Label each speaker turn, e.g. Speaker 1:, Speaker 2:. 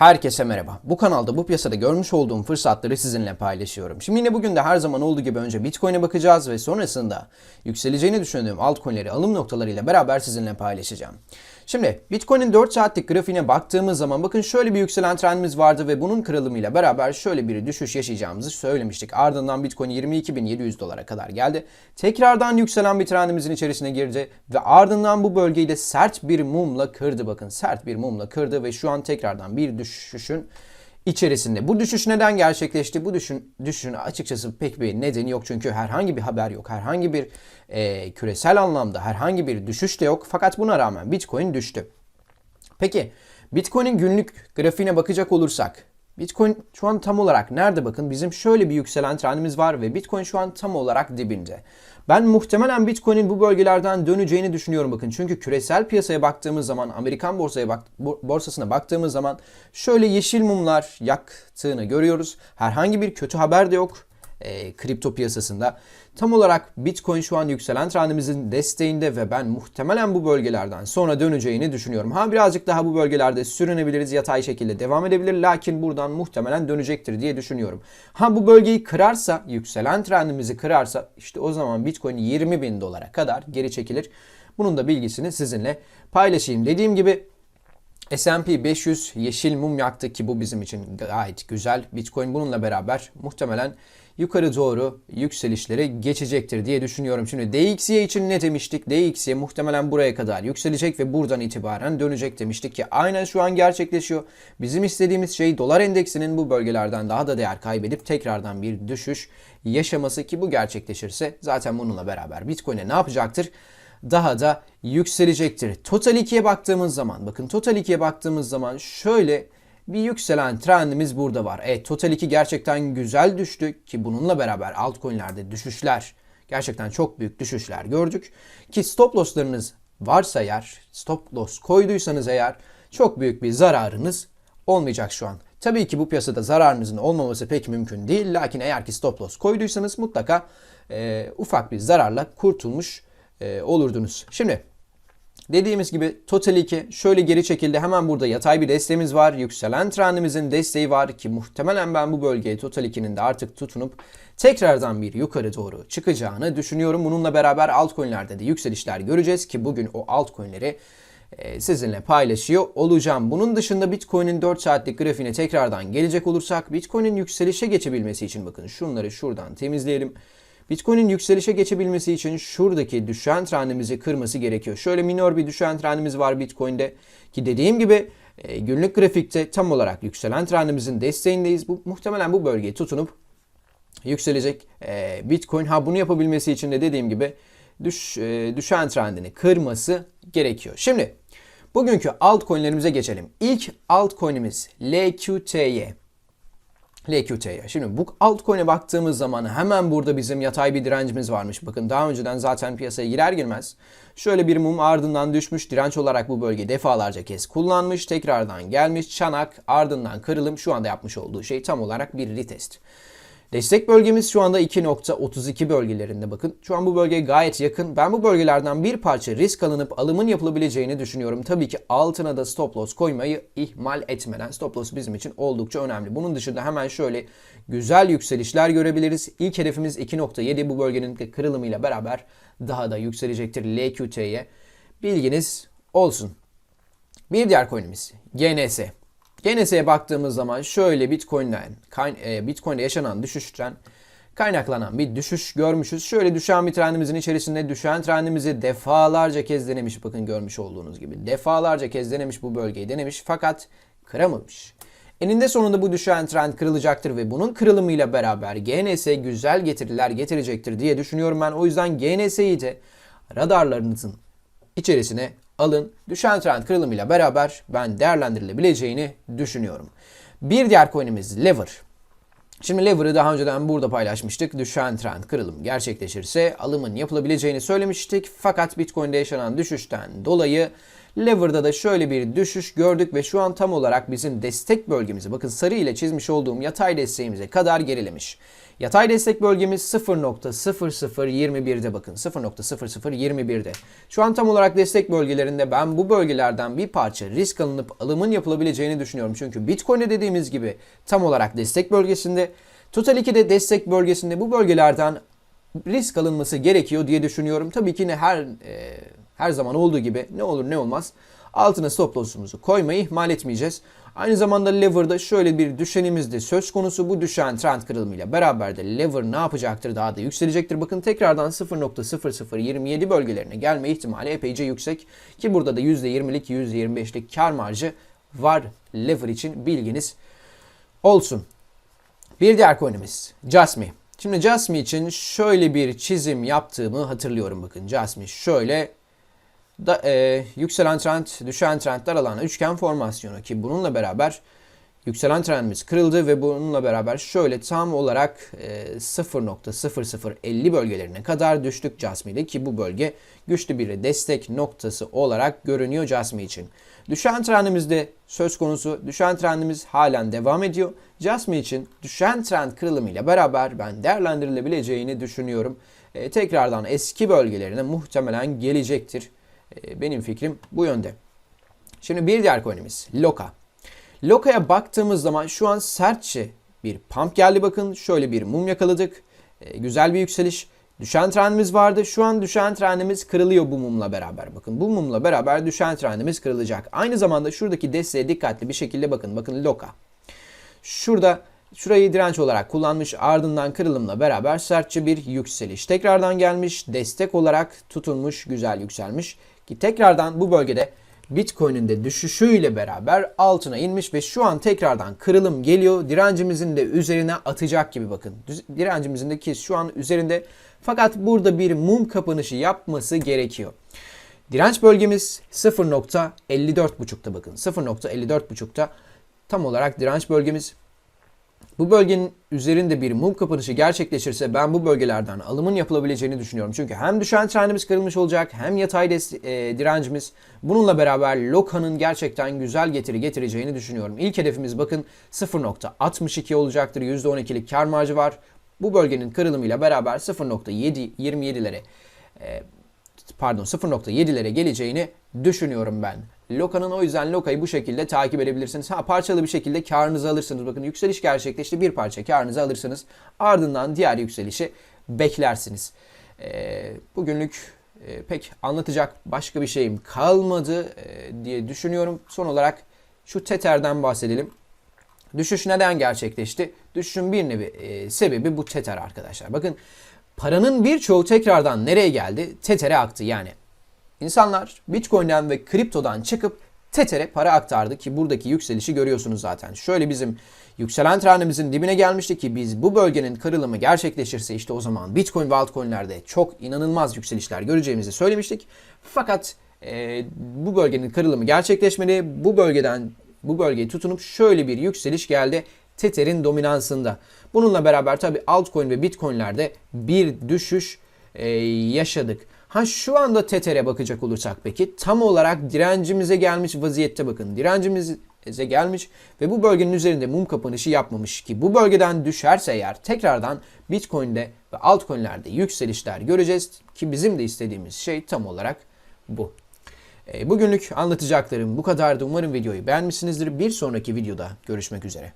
Speaker 1: Herkese merhaba. Bu kanalda bu piyasada görmüş olduğum fırsatları sizinle paylaşıyorum. Şimdi yine bugün de her zaman olduğu gibi önce Bitcoin'e bakacağız ve sonrasında yükseleceğini düşündüğüm altcoin'leri alım noktalarıyla beraber sizinle paylaşacağım. Şimdi Bitcoin'in 4 saatlik grafiğine baktığımız zaman bakın şöyle bir yükselen trendimiz vardı ve bunun kırılımıyla beraber şöyle bir düşüş yaşayacağımızı söylemiştik. Ardından Bitcoin 22.700 dolara kadar geldi. Tekrardan yükselen bir trendimizin içerisine girdi ve ardından bu bölgeyi de sert bir mumla kırdı bakın. Sert bir mumla kırdı ve şu an tekrardan bir düşüşün içerisinde. Bu düşüş neden gerçekleşti? Bu düşün, düşüşün açıkçası pek bir nedeni yok. Çünkü herhangi bir haber yok. Herhangi bir e, küresel anlamda herhangi bir düşüş de yok. Fakat buna rağmen Bitcoin düştü. Peki Bitcoin'in günlük grafiğine bakacak olursak Bitcoin şu an tam olarak nerede bakın bizim şöyle bir yükselen trendimiz var ve Bitcoin şu an tam olarak dibinde. Ben muhtemelen Bitcoin'in bu bölgelerden döneceğini düşünüyorum bakın. Çünkü küresel piyasaya baktığımız zaman, Amerikan borsaya bak, borsasına baktığımız zaman şöyle yeşil mumlar yaktığını görüyoruz. Herhangi bir kötü haber de yok e, kripto piyasasında. Tam olarak Bitcoin şu an yükselen trendimizin desteğinde ve ben muhtemelen bu bölgelerden sonra döneceğini düşünüyorum. Ha birazcık daha bu bölgelerde sürünebiliriz, yatay şekilde devam edebilir lakin buradan muhtemelen dönecektir diye düşünüyorum. Ha bu bölgeyi kırarsa, yükselen trendimizi kırarsa işte o zaman Bitcoin 20 bin dolara kadar geri çekilir. Bunun da bilgisini sizinle paylaşayım. Dediğim gibi S&P 500 yeşil mum yaktı ki bu bizim için gayet güzel. Bitcoin bununla beraber muhtemelen yukarı doğru yükselişlere geçecektir diye düşünüyorum. Şimdi DXY için ne demiştik? DXY muhtemelen buraya kadar yükselecek ve buradan itibaren dönecek demiştik ki aynen şu an gerçekleşiyor. Bizim istediğimiz şey dolar endeksinin bu bölgelerden daha da değer kaybedip tekrardan bir düşüş yaşaması ki bu gerçekleşirse zaten bununla beraber Bitcoin'e ne yapacaktır? Daha da yükselecektir. Total 2'ye baktığımız zaman bakın Total 2'ye baktığımız zaman şöyle bir yükselen trendimiz burada var. Evet Total 2 gerçekten güzel düştü ki bununla beraber altcoin'lerde düşüşler gerçekten çok büyük düşüşler gördük. Ki stop loss'larınız varsa eğer stop loss koyduysanız eğer çok büyük bir zararınız olmayacak şu an. Tabii ki bu piyasada zararınızın olmaması pek mümkün değil. Lakin eğer ki stop loss koyduysanız mutlaka e, ufak bir zararla kurtulmuş e, olurdunuz. Şimdi dediğimiz gibi Total 2 şöyle geri çekildi. Hemen burada yatay bir desteğimiz var. Yükselen trendimizin desteği var ki muhtemelen ben bu bölgeye Total 2'nin de artık tutunup tekrardan bir yukarı doğru çıkacağını düşünüyorum. Bununla beraber altcoin'lerde de yükselişler göreceğiz ki bugün o altcoin'leri e, sizinle paylaşıyor olacağım. Bunun dışında Bitcoin'in 4 saatlik grafiğine tekrardan gelecek olursak Bitcoin'in yükselişe geçebilmesi için bakın şunları şuradan temizleyelim. Bitcoin'in yükselişe geçebilmesi için şuradaki düşen trendimizi kırması gerekiyor. Şöyle minor bir düşen trendimiz var Bitcoin'de ki dediğim gibi e, günlük grafikte tam olarak yükselen trendimizin desteğindeyiz. Bu muhtemelen bu bölgeyi tutunup yükselecek e, Bitcoin. Ha bunu yapabilmesi için de dediğim gibi düş, e, düşen trendini kırması gerekiyor. Şimdi bugünkü altcoin'lerimize geçelim. İlk altcoin'imiz LQTY. LQT'ye. Şimdi bu altcoin'e baktığımız zaman hemen burada bizim yatay bir direncimiz varmış. Bakın daha önceden zaten piyasaya girer girmez şöyle bir mum ardından düşmüş. Direnç olarak bu bölge defalarca kez kullanmış. Tekrardan gelmiş. Çanak ardından kırılım. Şu anda yapmış olduğu şey tam olarak bir retest. Destek bölgemiz şu anda 2.32 bölgelerinde bakın. Şu an bu bölge gayet yakın. Ben bu bölgelerden bir parça risk alınıp alımın yapılabileceğini düşünüyorum. Tabii ki altına da stop loss koymayı ihmal etmeden. Stop loss bizim için oldukça önemli. Bunun dışında hemen şöyle güzel yükselişler görebiliriz. İlk hedefimiz 2.7 bu bölgenin kırılımıyla beraber daha da yükselecektir LQT'ye. Bilginiz olsun. Bir diğer coin'imiz GNS. GNS'ye baktığımız zaman şöyle Bitcoin'den, e, Bitcoin'de yaşanan düşüşten kaynaklanan bir düşüş görmüşüz. Şöyle düşen bir trendimizin içerisinde düşen trendimizi defalarca kez denemiş. Bakın görmüş olduğunuz gibi. Defalarca kez denemiş bu bölgeyi denemiş fakat kıramamış. Eninde sonunda bu düşen trend kırılacaktır ve bunun kırılımıyla beraber GNS güzel getiriler getirecektir diye düşünüyorum ben. O yüzden GNS'yi de radarlarınızın içerisine alın. Düşen trend kırılımıyla beraber ben değerlendirilebileceğini düşünüyorum. Bir diğer coin'imiz Lever. Şimdi Lever'ı daha önceden burada paylaşmıştık. Düşen trend kırılım gerçekleşirse alımın yapılabileceğini söylemiştik. Fakat Bitcoin'de yaşanan düşüşten dolayı Lever'da da şöyle bir düşüş gördük ve şu an tam olarak bizim destek bölgemizi bakın sarı ile çizmiş olduğum yatay desteğimize kadar gerilemiş. Yatay destek bölgemiz 0.0021'de bakın 0.0021'de. Şu an tam olarak destek bölgelerinde ben bu bölgelerden bir parça risk alınıp alımın yapılabileceğini düşünüyorum. Çünkü Bitcoin'e dediğimiz gibi tam olarak destek bölgesinde. Total 2'de destek bölgesinde bu bölgelerden risk alınması gerekiyor diye düşünüyorum. Tabii ki ne her e, her zaman olduğu gibi ne olur ne olmaz altına stop loss'umuzu koymayı ihmal etmeyeceğiz. Aynı zamanda lever'da şöyle bir düşenimiz de söz konusu. Bu düşen trend kırılımıyla beraber de lever ne yapacaktır? Daha da yükselecektir. Bakın tekrardan 0.0027 bölgelerine gelme ihtimali epeyce yüksek. Ki burada da %20'lik %25'lik kar marjı var lever için bilginiz olsun. Bir diğer coin'imiz Jasmy. Şimdi Jasmy için şöyle bir çizim yaptığımı hatırlıyorum bakın. Jasmy şöyle da, e, yükselen trend, düşen trendler alana üçgen formasyonu ki bununla beraber yükselen trendimiz kırıldı ve bununla beraber şöyle tam olarak e, 0.0050 bölgelerine kadar düştük Jasmy'de ki bu bölge güçlü bir destek noktası olarak görünüyor Jasmy için. Düşen trendimizde söz konusu düşen trendimiz halen devam ediyor. Jasmy için düşen trend kırılımıyla beraber ben değerlendirilebileceğini düşünüyorum. E, tekrardan eski bölgelerine muhtemelen gelecektir. E, benim fikrim bu yönde. Şimdi bir diğer coin'imiz Loka. Loka'ya baktığımız zaman şu an sertçe bir pump geldi bakın. Şöyle bir mum yakaladık. E, güzel bir yükseliş. Düşen trendimiz vardı. Şu an düşen trendimiz kırılıyor bu mumla beraber. Bakın bu mumla beraber düşen trendimiz kırılacak. Aynı zamanda şuradaki desteğe dikkatli bir şekilde bakın. Bakın Loka. Şurada şurayı direnç olarak kullanmış ardından kırılımla beraber sertçe bir yükseliş. Tekrardan gelmiş destek olarak tutunmuş güzel yükselmiş. Ki tekrardan bu bölgede Bitcoin'in de düşüşüyle beraber altına inmiş ve şu an tekrardan kırılım geliyor. Direncimizin de üzerine atacak gibi bakın. Direncimizin de ki şu an üzerinde fakat burada bir mum kapanışı yapması gerekiyor. Direnç bölgemiz 0.54.5'ta bakın. 0.54.5'ta tam olarak direnç bölgemiz. Bu bölgenin üzerinde bir mum kapanışı gerçekleşirse ben bu bölgelerden alımın yapılabileceğini düşünüyorum. Çünkü hem düşen trendimiz kırılmış olacak hem yatay e, direncimiz. Bununla beraber Loka'nın gerçekten güzel getiri getireceğini düşünüyorum. İlk hedefimiz bakın 0.62 olacaktır. %12'lik kar marjı var. Bu bölgenin kırılımıyla beraber 0.727'lere e, pardon 0.7'lere geleceğini düşünüyorum ben. Loka'nın o yüzden Loka'yı bu şekilde takip edebilirsiniz. Ha parçalı bir şekilde karınızı alırsınız. Bakın yükseliş gerçekleşti. Bir parça karınızı alırsınız. Ardından diğer yükselişi beklersiniz. Ee, bugünlük e, pek anlatacak başka bir şeyim kalmadı e, diye düşünüyorum. Son olarak şu Tether'den bahsedelim. Düşüş neden gerçekleşti? Düşüşün bir nevi e, sebebi bu Tether arkadaşlar. Bakın paranın birçoğu tekrardan nereye geldi? Tether'e aktı yani. İnsanlar Bitcoin'den ve kriptodan çıkıp Tether'e para aktardı ki buradaki yükselişi görüyorsunuz zaten. Şöyle bizim yükselen trendimizin dibine gelmişti ki biz bu bölgenin kırılımı gerçekleşirse işte o zaman Bitcoin ve altcoin'lerde çok inanılmaz yükselişler göreceğimizi söylemiştik. Fakat e, bu bölgenin kırılımı gerçekleşmedi. Bu bölgeden bu bölgeyi tutunup şöyle bir yükseliş geldi. Tether'in dominansında. Bununla beraber tabi altcoin ve bitcoinlerde bir düşüş e, yaşadık. Ha şu anda Tether'e bakacak olursak peki tam olarak direncimize gelmiş vaziyette bakın. Direncimize gelmiş ve bu bölgenin üzerinde mum kapanışı yapmamış ki bu bölgeden düşerse eğer tekrardan Bitcoin'de ve altcoin'lerde yükselişler göreceğiz ki bizim de istediğimiz şey tam olarak bu. E, bugünlük anlatacaklarım bu kadardı. Umarım videoyu beğenmişsinizdir. Bir sonraki videoda görüşmek üzere.